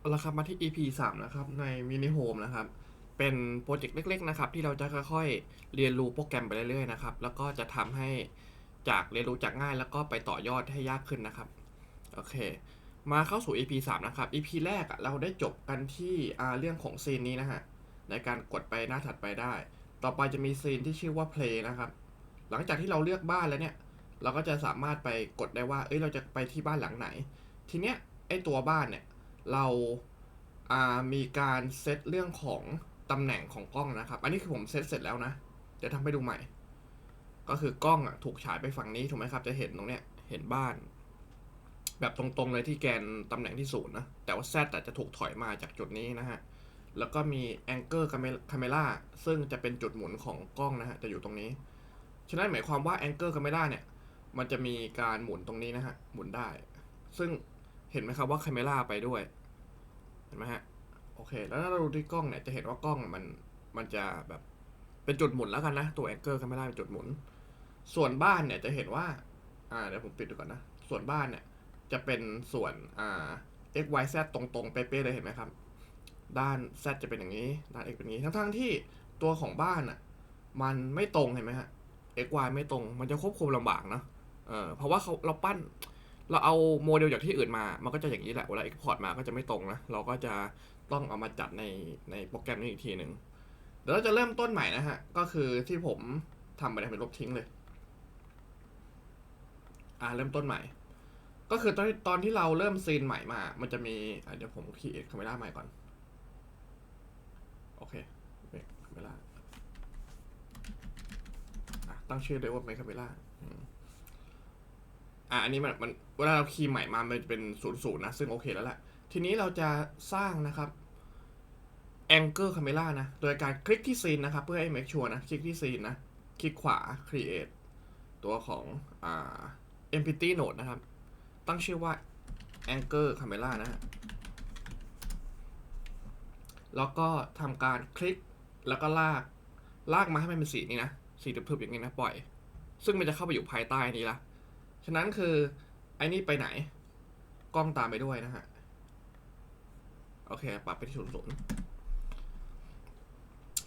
เอาละครับมาที่ EP 3 นะครับ ในมินิโฮมนะครับ เป็นโปรเจกต์เล็ก ๆ นะครับ ที่เราจะค่อยๆ เรียนรู้โปรแกรมไปเรื่อยๆนะครับ แล้วก็จะทำให้จากเรียนรู้จากง่าย แล้วก็ไปต่อยอดให้ยากขึ้นนะครับ โอเค มาเข้าสู่ EP 3 นะครับ EP แรกเราได้จบกันที่เรื่องของซีนนี้นะฮะในการกดไปหน้าถัดไปได้ ต่อไปจะมีซีนที่ชื่อว่า play นะครับ หลังจากที่เราเลือกบ้านแล้วเนี่ย เราก็จะสามารถไปกดได้ว่า เอ้ยเราจะไปที่บ้านหลังไหน ทีเนี้ยไอตัวบ้านเนี่ย เราามีการเซตเรื่องของตำแหน่งของกล้องนะครับ อันนี้คือผมเซตเสร็จแล้วนะ เดี๋ยวทำให้ดูใหม่ ก็คือกล้องอะถูกฉายไปฝั่งนี้ถูกไหมครับ จะเห็นตรงเนี้ย เห็นบ้าน แบบตรงๆเลยที่แกนตำแหน่งที่ศูนย์นะ แต่ว่า Z อาจจะถูกถอยมาจากจุดนี้นะฮะ แล้วก็มี Angle Camera ซึ่งจะเป็นจุดหมุนของกล้องนะฮะ จะอยู่ตรงนี้ ฉะนั้นหมายความว่า Angle Camera เนี่ย มันจะมีการหมุนตรงนี้นะฮะ หมุนได้ ซึ่งเห็นไหมครับว่า Camera ไปด้วย เห็นไหมฮะ โอเค แล้วถ้าเราดูที่กล้องเนี่ยจะเห็นว่ากล้องมันมันจะแบบเป็นจุดหมุนแล้วกันนะ ตัว Angle Camera เป็นจุดหมุน ส่วนบ้านเนี่ยจะเห็นว่า อ่าเดี๋ยวผมปิดดูก่อนนะ ส่วนบ้านเนี่ยจะเป็นส่วนอ่า x y z ตรงๆเป๊ะๆเลยเห็นไหมครับ ด้าน z จะเป็นอย่างนี้ ด้าน x เป็นอย่างนี้ ทั้งๆที่ตัวของบ้านอะมันไม่ตรงเห็นไหมฮะ x y ไม่ตรง มันจะควบคุมลำบากเนอะเออเพราะว่าเขาเราปั้น เราเอาโมเดลจากที่อื่นมา มันก็จะอย่างนี้แหละ เวลา export มาก็จะไม่ตรงนะ เราก็จะต้องเอามาจัดในในโปรแกรมนี้อีกทีหนึ่งเดี๋ยวเราจะเริ่มต้นใหม่นะฮะ ก็คือที่ผมทำไปเนี่ยเป็นลบทิ้งเลย อ่าเริ่มต้นใหม่ ก็คือตอนที่ตอนที่เราเริ่มซีนใหม่มา มันจะมีอะเดี๋ยวผมคีย์คาเมล่าใหม่ก่อน โอเคเมคาเมล่าตั้งชื่อเลยว่าเมคคาเมล่า อะอันนี้มันมันเวลาเราคีย์ใหม่มามันจะเป็นศูนย์ศูนย์นะซึ่งโอเคแล้วแหละทีนี้เราจะสร้างนะครับ Angle Camera นะ โดยการคลิกที่ซีนนะครับ เพื่อให้ make sure นะ คลิกที่ซีนนะ คลิกขวา create ตัวของอ่า empty node นะครับ ตั้งชื่อว่า Angle Camera นะฮะแล้วก็ทำการคลิกแล้วก็ลาก ลากมาให้มันเป็นสีนี้นะ สีทึบๆอย่างนี้นะ ปล่อย ซึ่งมันจะเข้าไปอยู่ภายใต้นี้ละ ฉะนั้นคือไอ้นี่ไปไหน กล้องตามไปด้วยนะฮะ โอเค ปรับไปที่ศูนย์ศูนย์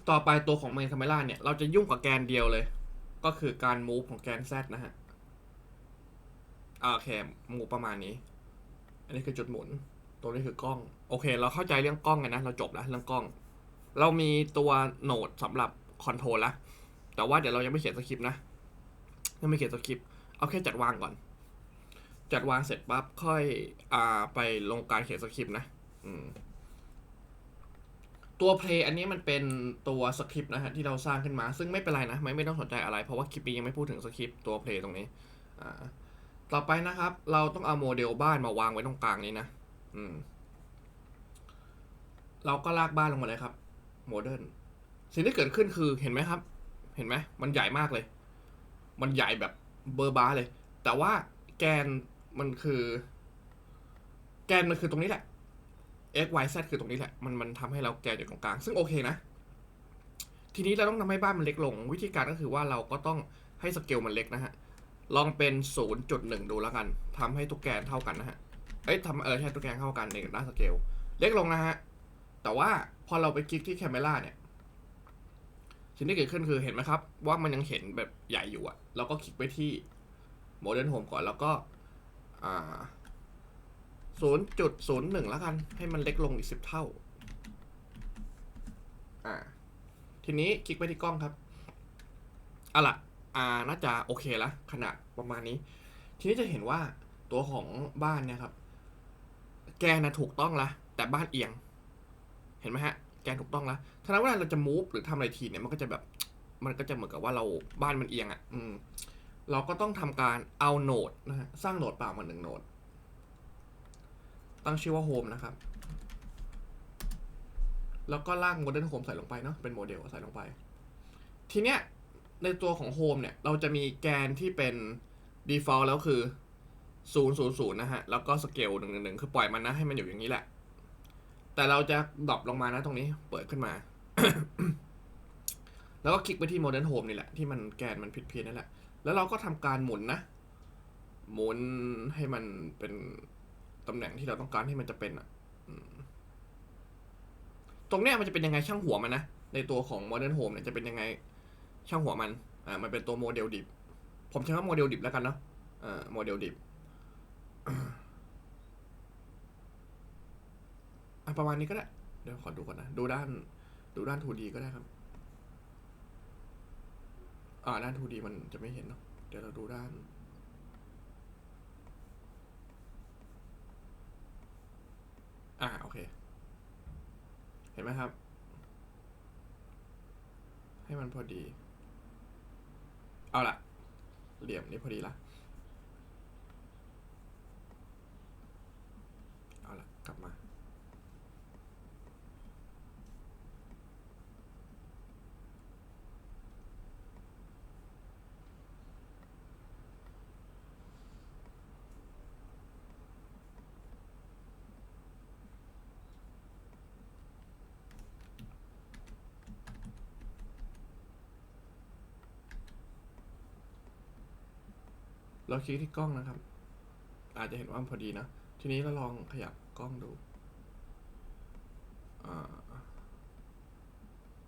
ต่อไปตัวของ Main Camera เนี่ย เราจะยุ่งกับแกนเดียวเลย ก็คือการ move ของแกน Z นะฮะ โอเค มูประมาณนี้ อันนี้คือจุดหมุน ตัวนี้คือกล้อง โอเค เราเข้าใจเรื่องกล้องกันนะ เราจบแล้วเรื่องกล้อง เรามีตัวโหนดสำหรับคอนโทรลล้วแต่ว่าเดี๋ยวเรายังไม่เขียนสคริปต์นะ ยังไม่เขียนสคริปต์ เอาแค่จัดวางก่อน จัดวางเสร็จปั๊บค่อยอ่าไปลงการเขียนสคริปต์นะตัวเพลงอันนี้มันเป็นตัวสคริปต์นะฮะที่เราสร้างขึ้นมาซึ่งไม่เป็นไรนะไม่ไม่ต้องสนใจอะไร เพราะว่าคลิปนี้ยังไม่พูดถึงสคริปต์ตัวเพลงตรงนี้อ่าต่อไปนะครับ เราต้องเอาโมเดลบ้านมาวางไว้ตรงกลางนี้นะอืมเราก็ลากบ้านลงมาเลยครับโมเดิร์นสิ่งที่เกิดขึ้นคือเห็นไหมครับ เห็นไหมมันใหญ่มากเลย มันใหญ่แบบ เบอร์บ้าเลย แต่ว่าแกนมันคือ แกนมันคือตรงนี้แหละ x y z คือตรงนี้แหละ มันมันทำให้เราแกนอยู่ตรงกลาง ซึ่งโอเคนะ ทีนี้เราต้องทำให้บ้านมันเล็กลง วิธีการก็คือว่าเราก็ต้องให้สเกลมันเล็กนะฮะ ลองเป็น 0.1 ดูแล้วกัน ทำให้ทุกแกนเท่ากันนะฮะ เอ้ยทำเออใช่ทุกแกนเท่ากันในด้านสเกล เล็กลงนะฮะ แต่ว่าพอเราไปคลิกที่แคมเมราเนี่ย สิ่งที่เกิดขึ้นคือเห็นไหมครับ ว่ามันยังเห็นแบบใหญ่อยู่อะเราก็คลิกไปที่ Modern Home ก่อนแล้วก็อ่า0.01แล้วกัน ให้มันเล็กลงอีก10เท่า อ่า ทีนี้คลิกไปที่กล้องครับเอาล่ะอ่าน่าจะโอเคละขนาดประมาณนี้ ทีนี้จะเห็นว่าตัวของบ้านเนี่ยครับ แกนนะถูกต้องละแต่บ้านเอียง เห็นไหมฮะ แกนถูกต้องและถ้านั้นเวลาเราจะ move หรือทำอะไรทีเนี่ยมันก็จะแบบ มันก็จะเหมือนกับว่าเราบ้านมันเอียงอะ่ะ อืม เราก็ต้องทำการเอาโหนดนะฮะสร้างโหนดเปล่ามาหนึ่งโหนด ตั้งชื่อว่า home นะครับ แล้วก็ลาก modern home ใส่ลงไปเนาะ เป็นโมเดลใส่ลงไป ทีเนี้ยในตัวของ Home เนี่ย เราจะมีแกนที่เป็น default แล้วคือ000นะฮะ แล้วก็สเกล111คือปล่อยมันนะให้มันอยู่อย่างนี้แหละ แต่เราจะดรอปลงมานะตรงนี้ เปิดขึ้นมา แล้วก็คลิกไปที่ Modern Home นี่แหละ ที่มันแกนมันผิดเพี้ยนนั่นแหละ แล้วเราก็ทำการหมุนนะ หมุนให้มันเป็นตำแหน่งที่เราต้องการให้มันจะเป็นอะตรงเนี้ยมันจะเป็นยังไงช่างหัวมันนะ ในตัวของ Modern Home เนี่ยจะเป็นยังไงช่างหัวมัน อ่า มันเป็นตัวโมเดลดิบ ผมใช้ว่าโมเดลดิบแล้วกันเนาะ อ่า โมเดลดิบ อะ ประมาณนี้ก็ได้ เดี๋ยวขอดูก่อนนะ ดูด้าน ดูด้าน 2D ก็ได้ครับ อ่า ด้าน 2D มันจะไม่เห็นเนาะ เดี๋ยวเราดูด้าน อ่า โอเค เห็นไหมครับ ให้มันพอดี เอาละเหลี่ยมนี้พอดีละเอาละกลับมา เราคลิกที่กล้องนะครับ อาจจะเห็นว่ามันพอดีนะ ทีนี้เราลองขยับกล้องดูอ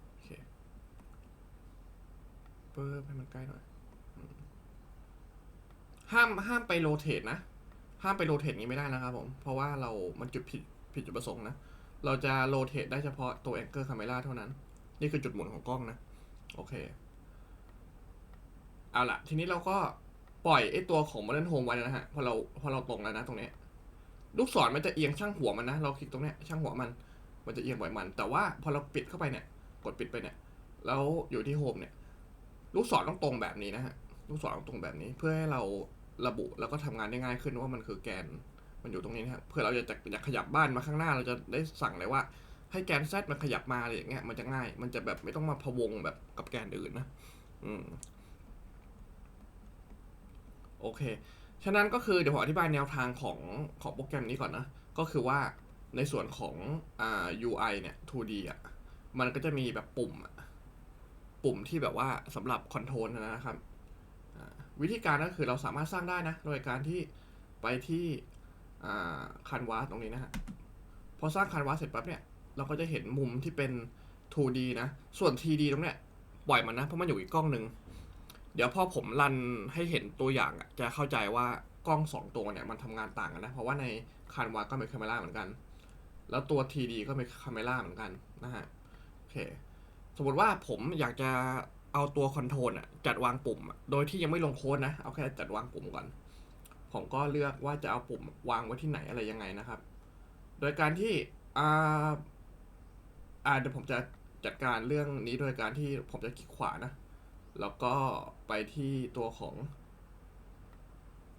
โอเคเพิ่มให้มันใกล้หน่อย ห้ามห้ามไปโรเตทนะ ห้ามไปโรเตทนี้ไม่ได้นะครับผม เพราะว่าเรา มันจุดผิดผิดจุดประสงค์นะ เราจะโรเตทได้เฉพาะตัวแองเกิลคาเมราเท่านั้น นี่คือจุดหมุนของกล้องนะ โอเค เอาละทีนี้เราก็ ปล่อยไอ้ตัวของ Modern Home ไว้นะฮะพอเราพอเราตรงแล้วนะตรงเนี้ยลูกศรมันจะเอียงช่างหัวมันนะ เราคลิกตรงเนี้ยช่างหัวมัน มันจะเอียงบ่อยมัน แต่ว่าพอเราปิดเข้าไปเนี่ย กดปิดไปเนี่ย แล้วอยู่ที่โฮมเนี่ย ลูกศรต้องตรงแบบนี้นะฮะ ลูกศรต้องตรงแบบนี้ เพื่อให้เราระบุแล้วก็ทำงานได้ง่ายขึ้นว่ามันคือแกน มันอยู่ตรงนี้นะครับ เพื่อเราจะจะอยากขยับบ้านมาข้างหน้า เราจะได้สั่งเลยว่า ให้แกน Z มันขยับมาอะไรอย่างเงี้ย มันจะง่าย มันจะแบบไม่ต้องมาพะวงแบบกับแกนอื่นนะ อืม โอเค ฉะนั้นก็คือเดี๋ยวผมอธิบายแนวทางของของโปรแกรมนี้ก่อนนะ ก็คือว่าในส่วนของอ่า UI เนี่ย 2D อะ มันก็จะมีแบบปุ่มอะปุ่มที่แบบว่าสำหรับคอนโทรลนะครับวิธีการก็คือเราสามารถสร้างได้นะ โดยการที่ไปที่คันวาสตรงนี้นะฮะ พอสร้างคันวาสเสร็จปั๊บเนี่ย เราก็จะเห็นมุมที่เป็น 2D นะ ส่วน 3D ตรงเนี้ยปล่อยมันนะ เพราะมันอยู่อีกกล้องหนึ่ง เดี๋ยวพอผมรันให้เห็นตัวอย่างอะจะเข้าใจว่ากล้องสองตัวเนี่ยมันทำงานต่างกันนะ เพราะว่าในคานวาก็มีคาเมราเหมือนกัน แล้วตัว TD ก็มีคาเมราเหมือนกันนะฮะโอเคสมมติว่าผมอยากจะเอาตัวคอนโทรลอะจัดวางปุ่ม โดยที่ยังไม่ลงโค้ดนะ เอาแค่จัดวางปุ่มก่อน ผมก็เลือกว่าจะเอาปุ่มวางไว้ที่ไหนอะไรยังไงนะครับ โดยการที่อ่าอ่าเดี๋ยวผมจะจัดการเรื่องนี้โดยการที่ผมจะคลิกขวานะ แล้วก็ไปที่ตัวของ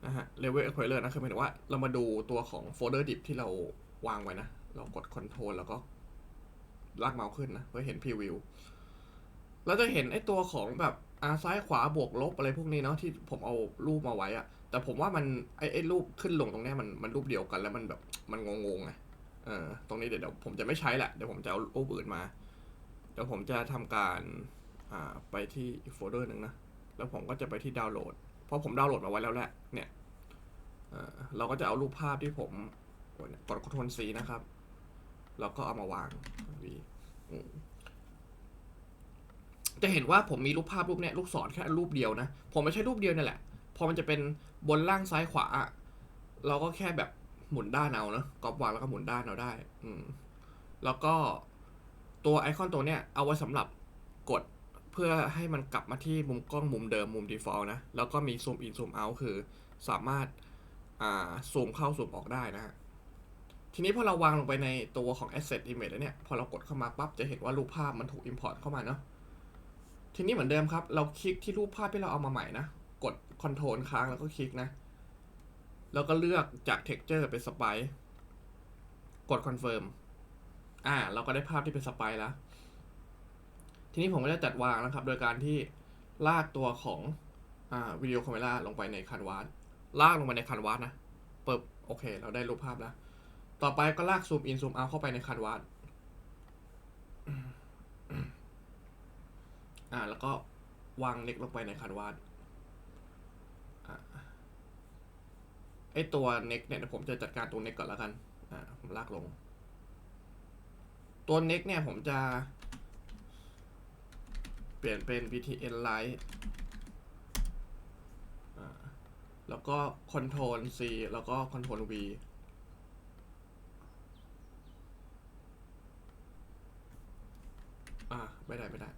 นะฮะ level explorer นะคือหมายถึงว่าเรามาดูตัวของโฟลเดอร์ดิบที่เราวางไว้นะ เรากด control แล้วก็ลากเมาส์ขึ้นนะ เพื่อเห็น preview เราจะเห็นไอ้ตัวของแบบอาซ้ายขวาบวกลบอะไรพวกนี้เนาะที่ผมเอารูปมาไว้อะแต่ผมว่ามันไอ้ไอ้รูปขึ้นลงตรงเนี้ยมันมันรูปเดียวกันแล้วมันแบบมันงงๆไงเออตรงนี้เดี๋ยวเดี๋ยวผมจะไม่ใช้แหละเดี๋ยวผมจะเอารูปอื่นมา เดี๋ยวผมจะทำการ ไปที่อีกโฟลเดอร์หนึ่งนะ แล้วผมก็จะไปที่ดาวน์โหลด เพราะผมดาวน์โหลดมาไว้แล้วแหละ เนี่ยเราก็จะเอารูปภาพที่ผมโอ้ยเนี่ยกด Ctrl C นะครับ แล้วก็เอามาวางวีจะเห็นว่าผมมีรูปภาพรูปเนี้ยลูกศรแค่รูปเดียวนะ ผมไม่ใช่รูปเดียวนี่แหละ พอมันจะเป็นบนล่างซ้ายขวา เราก็แค่แบบหมุนด้านเอาเนอะกรอบวางแล้วก็หมุนด้านเอาได้ อืม แล้วก็ตัวไอคอนตัวเนี้ยเอาไว้สำหรับกด พื่อให้มันกลับมาที่มุมกล้องมุมเดิมมุม default นะ แล้วก็มี zoom in zoom out คือสามารถอ่าซูมเข้าซูมออกได้นะฮะ ทีนี้พอเราวางลงไปในตัวของ asset image แล้วเนี่ย พอเรากดเข้ามาปั๊บจะเห็นว่ารูปภาพมันถูก import เข้ามาเนาะ ทีนี้เหมือนเดิมครับ เราคลิกที่รูปภาพที่เราเอามาใหม่นะ กด control ค้างแล้วก็คลิกนะ แล้วก็เลือกจาก texture เป็น spline กด confirm อ่า เราก็ได้ภาพที่เป็น spline แล้ว ทีนี้ผมก็จะจัดวางนะครับ โดยการที่ลากตัวของอวิดีโอคาเมราลงไปในคันวาสลากลงไปในคันวาสนะเปิบโอเค เราได้รูปภาพแล้ว ต่อไปก็ลากซูมอินซูมเอาเข้าไปในคันวาสอ่าแล้วก็วางเน็กลงไปในคันวาสไอตัวเน็กเนี่ยผมจะจัดการตัวเน็กก่อนแล้วกัน อ่าผมลากลง ตัว next เนี่ยผมจะ ปลี่ยนเป็น btn Light แล้วก็ control c แล้วก็ control v อ่าไม่ได้ไม่ได้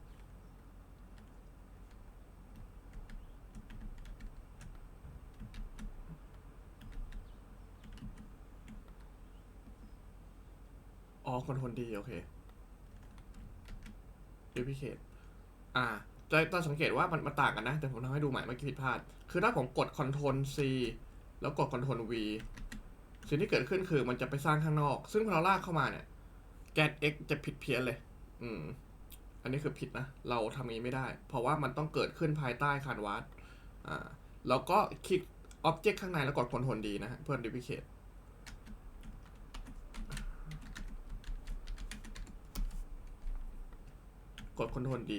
อ๋อ control d โอเค duplicate อ่าจะต้องสังเกตว่ามันมันต่างกันนะ แต่ผมทำให้ดูใหม่เมื่อกี้ผิดพลาด คือถ้าผมกด Ctrl C แล้วกด Ctrl V สิ่งที่เกิดขึ้นคือมันจะไปสร้างข้างนอก ซึ่งพอเราลากเข้ามาเนี่ยแกน X จะผิดเพี้ยนเลย อืม อันนี้คือผิดนะ เราทำอย่างนี้ไม่ได้ เพราะว่ามันต้องเกิดขึ้นภายใต้คานวาสอ่า แล้วก็คลิก Object ข้างในแล้วกด Ctrl D นะฮะเพื่อ duplicate กด Ctrl D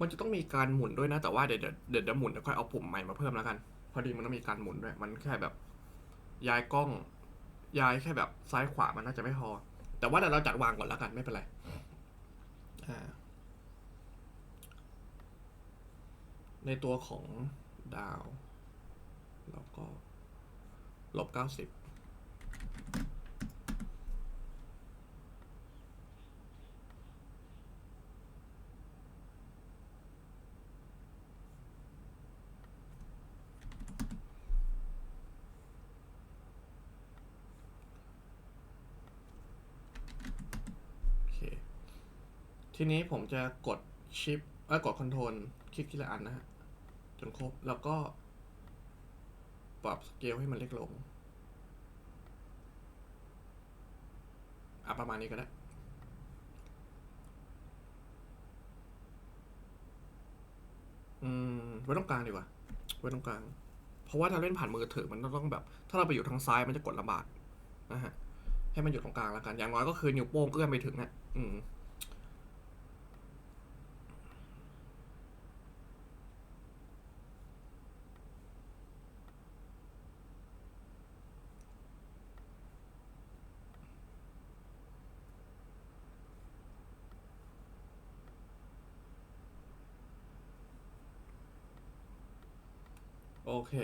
มันจะต้องมีการหมุนด้วยนะ แต่ว่าเดี๋ยวเดี๋ยวเดี๋ยวเดี๋ยวหมุนแล้วค่อยเอาปุ่มใหม่มาเพิ่มแล้วกัน พอดีมันต้องมีการหมุนด้วย มันแค่แบบ ย้ายกล้อง ย้ายแค่แบบซ้ายขวามันน่าจะไม่พอ แต่ว่าเดี๋ยวเราจัดวางก่อนแล้วกันไม่เป็นไรอ่าในตัวของดาว แล้วก็ลบเก้าสิบ โอเค ทีนี้ผมจะกดชิปเอ้ยกดคอนโทรลคลิกทีละอันนะฮะจนครบ แล้วก็ปรับสเกลให้มันเล็กลงอะประมาณนี้ก็ได้อืมไว้ตรงกลางดีกว่าไว้ตรงกลาง เพราะว่าถ้าเล่นผ่านมือถือมันต้องแบบ ถ้าเราไปอยู่ทางซ้ายมันจะกดลำบากนะฮะ ให้มันอยู่ตรงกลางแล้วกัน อย่างน้อยก็คือนิ้วโป้งเอื้อมไปถึงอะอืม เค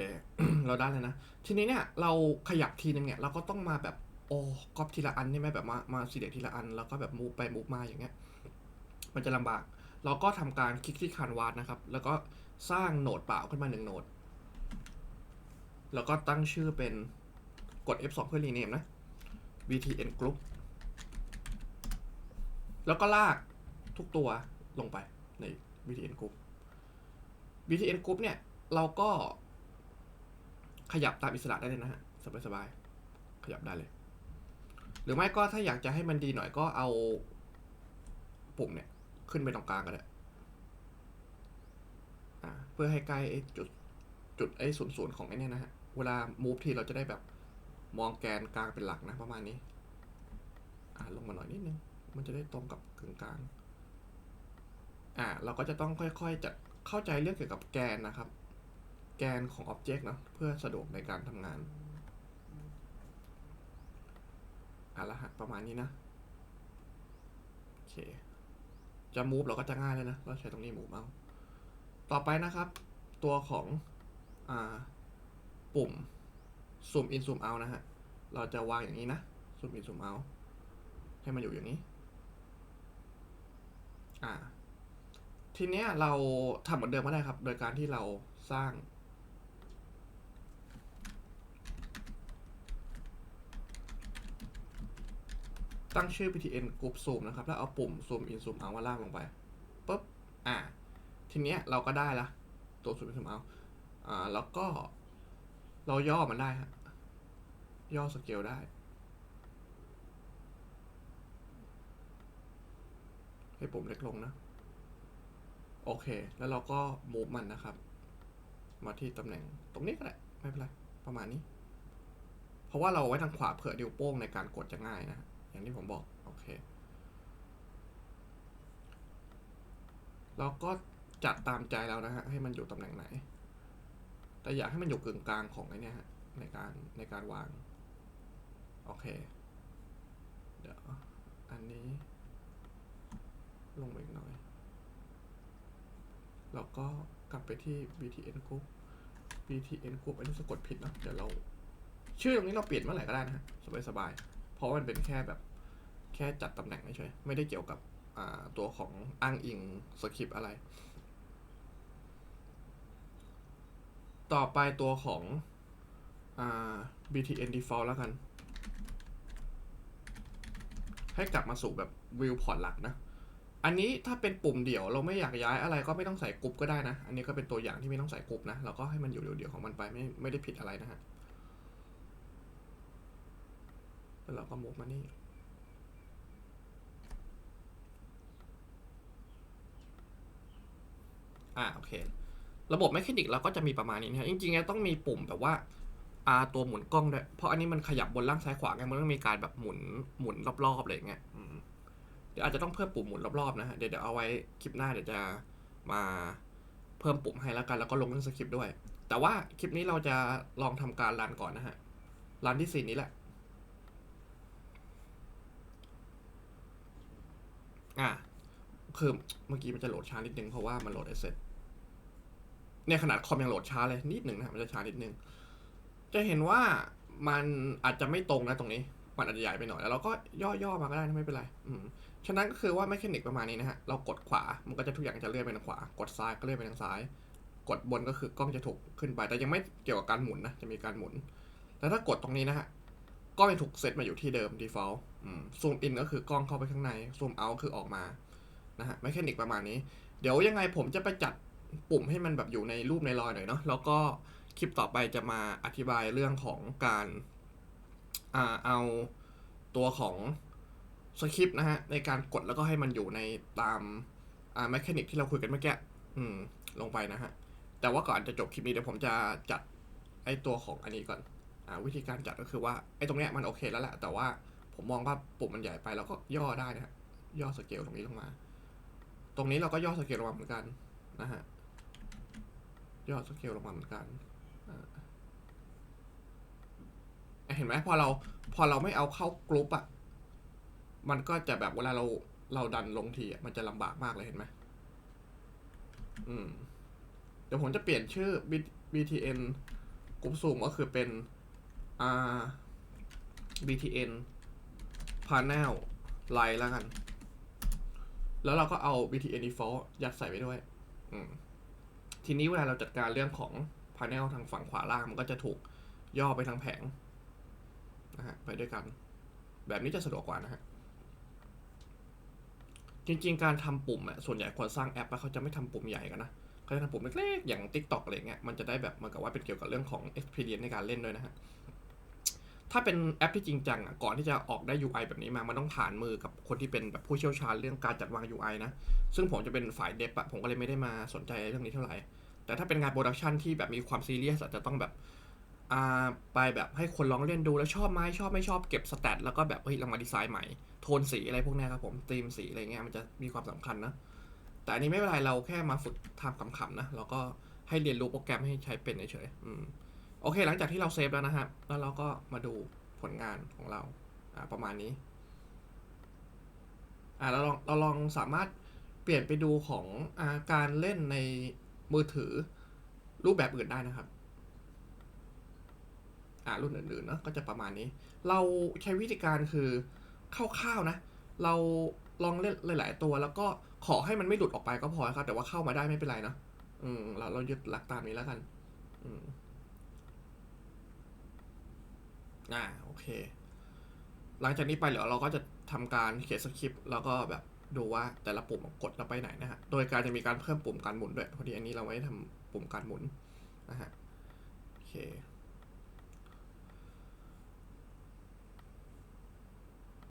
เราได้เลยนะ ทีนี้เนี่ยเราขยับทีนึงเนี่ยเราก็ต้องมาแบบโอ้ก๊อปทีละอันใช่ไหมแบบมามาสีเด็ทีละอัน แล้วก็แบบมูฟไปมูฟมาอย่างเงี้ย มันจะลำบาก เราก็ทำการคลิกที่คานวาดนะครับ แล้วก็สร้างโหนดเปล่าขึ้นมาหนึ่งโหนด แล้วก็ตั้งชื่อเป็นกด F2 เพื่อรีเนมนะ VTN Group แล้วก็ลากทุกตัวลงไปใน VTN Group VTN Group เนี่ย เราก็ ขยับตามอิสระได้เลยนะฮะสบายๆขยับได้เลย หรือไม่ก็ถ้าอยากจะให้มันดีหน่อยก็เอาปุ่มเนี่ย ขึ้นไปตรงกลางก็ได้เพื่อให้ใกล้ไอ้จุดจุดไอ้ศูนย์ศูนย์ของไอ้นี่นะฮะ เวลา move ที่เราจะได้แบบมองแกนกลางเป็นหลักนะ ประมาณนี้ อ่าลงมาหน่อยนิดนึง มันจะได้ตรงกับกึ่งกลาง อ่า เราก็จะต้องค่อยๆจัดเข้าใจเรื่องเกี่ยวกับแกนนะครับ แกนของ Object เนอะเพื่อสะดวกในการทำงานอะรหัสประมาณนี้นะโอเคจะ move เราก็จะง่ายเลยนะ เราใช้ตรงนี้ move เอาต่อไปนะครับ ตัวของอ่าปุ่ม zoom in zoom out นะฮะ เราจะวางอย่างนี้นะ zoom in zoom out ให้มันอยู่อย่างนี้อ่าทีเนี้ยเราทำเหมือนเดิมก็ได้ครับ โดยการที่เราสร้าง ตั้งชื่อ ptn group zoom นะครับ แล้วเอาปุ่ม zoom in zoom out มาลากลงไปปุ๊บอ่า ทีเนี้ยเราก็ได้ละตัว zoom in zoom out อ่า แล้วก็ เราย่อมันได้ฮะย่อสเกลได้ให้ปุ่มเล็กลงนะ โอเค แล้วเราก็ move มันนะครับ มาที่ตำแหน่งตรงนี้ก็ได้ ไม่เป็นไร ประมาณนี้ เพราะว่าเราไว้ทางขวาเผื่อนิ้วโป้งในการกดจะง่ายนะฮะ อย่างที่ผมบอก โอเค เราก็จัดตามใจเรานะฮะ ให้มันอยู่ตำแหน่งไหน แต่อยากให้มันอยู่กึ่งกลางของไอ้เนี่ยฮะ ในการในการวาง โอเค เดี๋ยว อันนี้ ลงไปอีกหน่อย แล้วก็กลับไปที่ btn group btn group อันนี้สะกดผิดเนอะเดี๋ยวเรา ชื่อตรงนี้เราเปลี่ยนเมื่อไหร่ก็ได้นะฮะ สบายๆ เพราะมันเป็นแค่แบบแค่จัดตำแหน่งเฉยๆไม่ได้เกี่ยวกับอ่าตัวของอ้างอิงสคริปต์อะไร ต่อไปตัวของอ่า btn default แล้วกัน ให้กลับมาสู่แบบ viewport หลักนะ อันนี้ถ้าเป็นปุ่มเดี่ยวเราไม่อยากย้ายอะไรก็ไม่ต้องใส่กรุ๊ปก็ได้นะ อันนี้ก็เป็นตัวอย่างที่ไม่ต้องใส่กรุ๊ปนะ เราก็ให้มันอยู่เดี่ยวๆของมันไปไม่ไม่ได้ผิดอะไรนะฮะ แล้วเราก็มุกมานี่ อ่าโอเค ระบบแมคคานิกเราก็จะมีประมาณนี้นะฮะจริงๆต้องมีปุ่มแบบว่าอ่าตัวหมุนกล้องด้วย เพราะอันนี้มันขยับบนล่างซ้ายขวาไง มันต้องมีการแบบหมุนหมุนรอบๆอะไรอย่างเงี้ยอืมเดี๋ยวอาจจะต้องเพิ่มปุ่มหมุนรอบๆนะฮะ เดี๋ยวเดี๋ยวเอาไว้คลิปหน้าเดี๋ยวจะมาเพิ่มปุ่มให้แล้วกัน แล้วก็ลงเรื่องสคริปต์ด้วย แต่ว่าคลิปนี้เราจะลองทำการรันก่อนนะฮะ รันที่สี่นี้แหละ อ่าคือเมื่อกี้มันจะโหลดช้านิดนึงเพราะว่ามันโหลดไอเสร็จเนี่ยขนาดคอมยังโหลดช้าเลยนิดหนึ่งนะมันจะช้านิดนึง จะเห็นว่ามันอาจจะไม่ตรงนะตรงนี้ มันอาจจะใหญ่ไปหน่อยแล้วเราก็ย่อๆมาก็ได้ไม่เป็นไร อืมฉะนั้นก็คือว่าแมคานิกประมาณนี้นะฮะ เรากดขวา มันก็จะทุกอย่างจะเลื่อนไปทางขวา กดซ้ายก็เลื่อนไปทางซ้าย กดบนก็คือกล้องจะถูกขึ้นไป แต่ยังไม่เกี่ยวกับการหมุนนะ จะมีการหมุน แล้วถ้ากดตรงนี้นะฮะ กล้องจะถูกเซตมาอยู่ที่เดิม default ซูมอินก็คือกล้องเข้าไปข้างใน ซูมเอาคือออกมา นะฮะแมคานิกประมาณนี้ เดี๋ยวยังไงผมจะไปจัดปุ่มให้มันแบบอยู่ในรูปในรอยหน่อยเนาะ แล้วก็คลิปต่อไปจะมาอธิบายเรื่องของการอ่าเอาตัวของสคริปต์นะฮะ ในการกดแล้วก็ให้มันอยู่ในตามอ่าแมคานิกที่เราคุยกันเมื่อกี้อืม ลงไปนะฮะ แต่ว่าก่อนจะจบคลิปนี้เดี๋ยวผมจะจัดไอตัวของอันนี้ก่อน อ่า วิธีการจัดก็คือว่าไอตรงเนี้ยมันโอเคแล้วแหละแต่ว่า ผมมองว่าปุ่มมันใหญ่ไปเราก็ย่อได้นะฮะย่อสเกลตรงนี้ลงมา ตรงนี้เราก็ย่อสเกลลงมาเหมือนกันนะฮะย่อสเกลลงมาเหมือนกันเห็นไหมพอเราพอเราไม่เอาเข้ากรุ๊ปอะมันก็จะแบบเวลาเราเราดันลงทีอะมันจะลำบากมากเลยเห็นไหมอืมเดี๋ยวผมจะเปลี่ยนชื่อ B- BTN กรุ๊ปซูมก็คือเป็นอ่า BTN panel line แล้วกัน แล้วเราก็เอา BTN default ยัดใส่ไปด้วย อืมทีนี้เวลาเราจัดการเรื่องของ panel ทางฝั่งขวาล่างมันก็จะถูกย่อไปทางแผงนะฮะไปด้วยกัน แบบนี้จะสะดวกกว่านะฮะจริงๆ การทำปุ่มอะส่วนใหญ่คนสร้างแอปอะเขาจะไม่ทำปุ่มใหญ่กันนะเขาจะทำปุ่มเล็กๆ อย่าง TikTok อะไรเงี้ยมันจะได้แบบเหมือนกับว่าเป็นเกี่ยวกับเรื่องของ experience ในการเล่นด้วยนะฮะ ถ้าเป็นแอปที่จริงจังอะก่อนที่จะออกได้ UI แบบนี้มา มันต้องผ่านมือกับคนที่เป็นแบบผู้เชี่ยวชาญเรื่องการจัดวาง UI นะ ซึ่งผมจะเป็นฝ่ายเดฟอะผมก็เลยไม่ได้มาสนใจเรื่องนี้เท่าไหร่ แต่ถ้าเป็นงานโปรดักชันที่แบบมีความซีเรียสอาจจะต้องแบบอ่าไปแบบให้คนลองเล่นดูแล้วชอบไหมชอบไม่ชอบเก็บสแตทแล้วก็แบบเฮ้ยลองมาดีไซน์ใหม่ โทนสีอะไรพวกนี้ครับผมธีมสีอะไรเงี้ยมันจะมีความสำคัญนะ แต่อันนี้ไม่เป็นไรเราแค่มาฝึกทำขำๆนะแล้วก็ให้เรียนรู้โปรแกรมให้ใช้เป็นเฉยๆอืม โอเค หลังจากที่เราเซฟแล้วนะครับ แล้วเราก็มาดูผลงานของเราประมาณนี้อ่าเราลองเราลองสามารถเปลี่ยนไปดูของอาการเล่นในมือถือรูปแบบอื่นได้นะครับอ่ารุ่นอื่นๆเนอะก็จะประมาณนี้ เราใช้วิธีการคือคร่าวๆนะ เราลองเล่นหลาย ๆ ตัว แล้วก็ขอให้มันไม่หลุดออกไปก็พอครับ แต่ว่าเข้ามาได้ไม่เป็นไรเนอะอืมเราเรายึดหลักตามนี้แล้วกัน อืม อ่าโอเค หลังจากนี้ไปเดี๋ยวเราก็จะทำการเขียนสคริปต์แล้วก็แบบดูว่าแต่ละปุ่มกดเราไปไหนนะฮะ โดยการจะมีการเพิ่มปุ่มการหมุนด้วย พอดีอันนี้เราไม่ได้ทำปุ่มการหมุนนะฮะ โอเค